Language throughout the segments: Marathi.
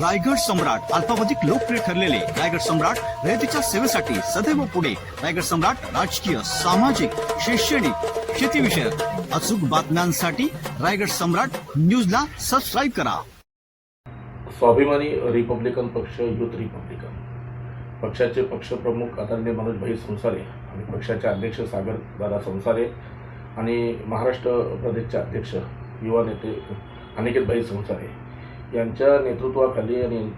रायगड सम्राट अल्पावधिक लोकप्रिय ठरलेले रायगड सम्राट रयतीच्या सेवेसाठी सदैव पुढे. रायगड सम्राट राजकीय सामाजिक शैक्षणिक शेतीविषयक अचूक बातम्यांसाठी रायगड सम्राट न्यूजला सबस्क्राईब करा. स्वाभिमानी रिपब्लिकन पक्ष युथ रिपब्लिकन. पक्षाचे पक्षप्रमुख आदरणीय मनोजभाई संसारे आणि पक्षाचे अध्यक्ष सागर दादा संसारे आणि महाराष्ट्र प्रदेशचे अध्यक्ष युवा नेते अनिकेतभाई संसारे. यांच्या नेतृत्वाखाली आणि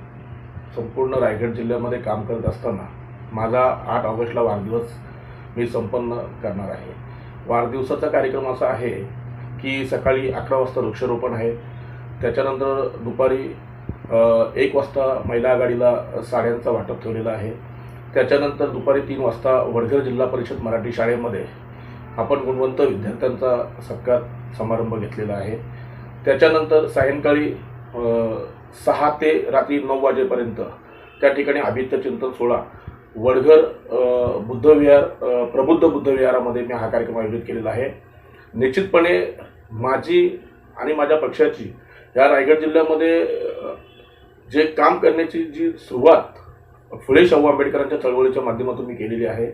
संपूर्ण रायगड जिल्ह्यामध्ये काम करत असताना माझा आठ ऑगस्टला वाढदिवस मी संपन्न करणार आहे. वाढदिवसाचा कार्यक्रम असा आहे की सकाळी अकरा वाजता वृक्षारोपण आहे. त्याच्यानंतर दुपारी एक वाजता महिला आघाडीला साड्यांचा वाटप ठेवलेला आहे. त्याच्यानंतर दुपारी तीन वाजता वडघर जिल्हा परिषद मराठी शाळेमध्ये आपण गुणवंत विद्यार्थ्यांचा सत्कार समारंभ घेतलेला आहे. त्याच्यानंतर सायंकाळी सहा ते रात्री नऊ वाजेपर्यंत. त्या ठिकाणी आभित्य चिंतन सोहळा वडघर बुद्धविहार प्रबुद्ध बुद्धविहारामध्ये मी हा कार्यक्रम आयोजित केलेला आहे. निश्चितपणे माझी आणि माझ्या पक्षाची या रायगड जिल्ह्यामध्ये जे काम करण्याची जी सुरुवात फुले शाहू आंबेडकरांच्या चळवळीच्या माध्यमातून मी केलेली आहे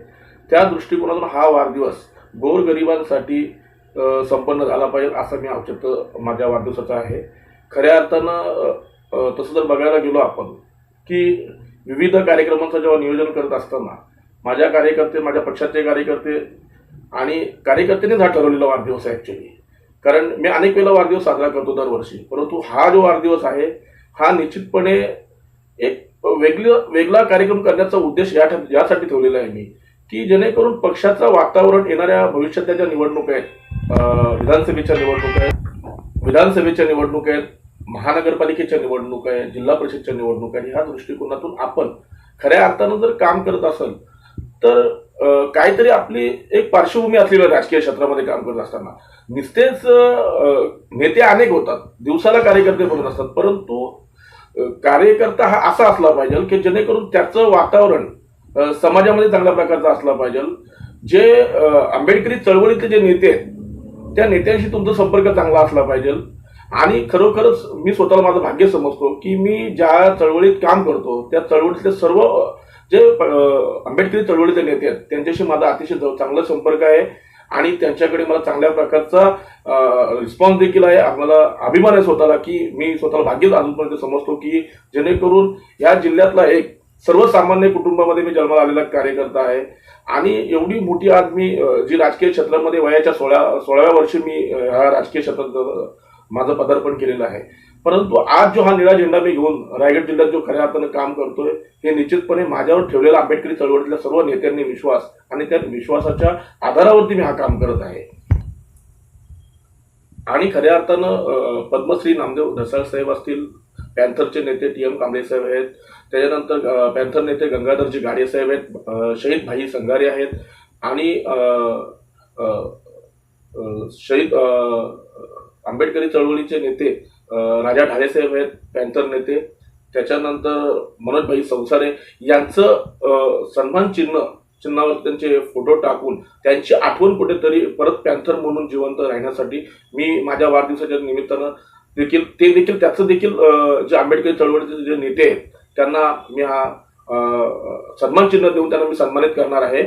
त्या दृष्टिकोनातून हा वाढदिवस गोरगरिबांसाठी संपन्न झाला पाहिजे असं मी औचित्य माझ्या वाढदिवसाचा आहे. खऱ्या अर्थानं तसं जर बघायला गेलो आपण की विविध कार्यक्रमांचं जेव्हा नियोजन करत असताना माझ्या कार्यकर्ते माझ्या पक्षाचे कार्यकर्ते आणि कार्यकर्त्यांनीच हा ठरवलेला वाढदिवस आहे ॲक्च्युली कारण मी अनेक वेळेला वाढदिवस साजरा करतो दरवर्षी परंतु हा जो वाढदिवस आहे हा निश्चितपणे एक वेगळं वेगळा कार्यक्रम करण्याचा उद्देश या यासाठी ठेवलेला आहे मी की जेणेकरून पक्षाचं वातावरण येणाऱ्या भविष्यातल्या ज्या निवडणूक आहेत विधानसभेच्या निवडणूक आहेत विधानसभेच्या निवडणूक आहेत महानगरपालिकेच्या निवडणूक आहे जिल्हा परिषदच्या निवडणूक आहेत ह्या दृष्टिकोनातून आपण खऱ्या अर्थानं जर काम करत असेल तर काहीतरी आपली एक पार्श्वभूमी असलेल्या राजकीय क्षेत्रामध्ये काम करत असताना नुसतेच नेते अनेक होतात दिवसाला कार्यकर्ते बनत असतात परंतु कार्यकर्ता हा असा असला पाहिजे की जेणेकरून त्याचं वातावरण समाजामध्ये चांगल्या प्रकारचं असला पाहिजे. जे आंबेडकरी चळवळीतले जे नेते आहेत त्या नेत्यांशी तुमचा संपर्क चांगला असला पाहिजे. आणि खरोखरच मी स्वतःला माझं भाग्य समजतो की मी ज्या चळवळीत काम करतो त्या चळवळीतले सर्व जे आंबेडकरी चळवळीचे नेते आहेत त्यांच्याशी माझा अतिशय चांगला संपर्क आहे. आणि त्यांच्याकडे मला चांगल्या प्रकारचा रिस्पॉन्स देखील आहे. आम्हाला अभिमान आहे स्वतःला की मी स्वतःला भाग्यच अजूनपर्यंत समजतो की जेणेकरून या जिल्ह्यातला एक सर्वसामान्य कुटुंबामध्ये मी जन्माला आलेला कार्यकर्ता आहे. आणि एवढी मोठी आज मी जी राजकीय क्षेत्रामध्ये वयाच्या सोळा सोळाव्या वर्षी मी ह्या राजकीय क्षेत्रात माझं पदार्पण केलेलं आहे. परंतु आज जो हा निळा झेंडा मी घेऊन रायगड जिल्ह्यात जो खऱ्या अर्थानं काम करतोय हे निश्चितपणे माझ्यावर ठेवलेला आंबेडकरी चळवळीतल्या सर्व नेत्यांनी विश्वास आणि त्या विश्वासाच्या आधारावरती मी हा काम करत आहे. आणि खऱ्या अर्थानं पद्मश्री नामदेव ढसाळ साहेब असतील पॅन्थरचे नेते टी एम कांबळे साहेब आहेत त्याच्यानंतर पॅन्थर नेते गंगाधरजी गाडे साहेब आहेत शहीद भाई संगारे आहेत आणि शहीद आंबेडकरी चळवळीचे नेते राजा ढाले साहेब आहेत पॅन्थर नेते. त्याच्यानंतर मनोजभाई संसारे यांचं सन्मान चिन्ह चिन्हावर त्यांचे फोटो टाकून त्यांची आठवण कुठेतरी परत पॅन्थर म्हणून जिवंत राहण्यासाठी मी माझ्या वाढदिवसाच्या निमित्तानं देखील ते देखील त्याचं देखील जे आंबेडकरी चळवळीचे जे नेते आहेत त्यांना मी हा सन्मान चिन्ह देऊन त्यांना मी सन्मानित करणार आहे.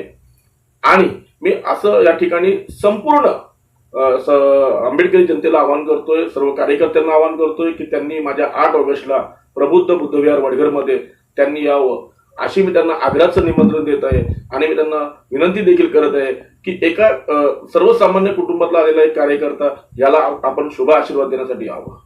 आणि मी असं या ठिकाणी संपूर्ण स- आंबेडकरी जनतेला आवाहन करतोय सर्व कार्यकर्त्यांना आवाहन करतोय की त्यांनी माझ्या आठ ऑगस्टला प्रबुद्ध बुद्धविहार वडघरमध्ये त्यांनी यावं. अशी मी त्यांना आग्रहाचं निमंत्रण देत आहे आणि मी त्यांना विनंती देखील करत आहे की एका सर्वसामान्य कुटुंबातला आलेला एक कार्यकर्ता याला आपण शुभ आशीर्वाद देण्यासाठी यावं